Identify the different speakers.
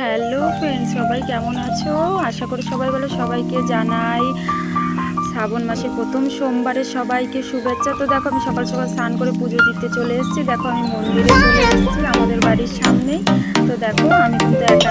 Speaker 1: Hello friend সবাই কেমন আছো? আশা করি সবাই বলে সবাইকে জানাই শ্রাবণ মাসে প্রথম সোমবারে সবাইকে শুভেচ্ছা। তো দেখো, আমি সকাল সকাল স্নান করে পুজো দিতে চলে এসেছি। দেখো, আমি মন্দিরে চলে এসেছি আমাদের বাড়ির সামনে। তো দেখো, আমি কিন্তু একা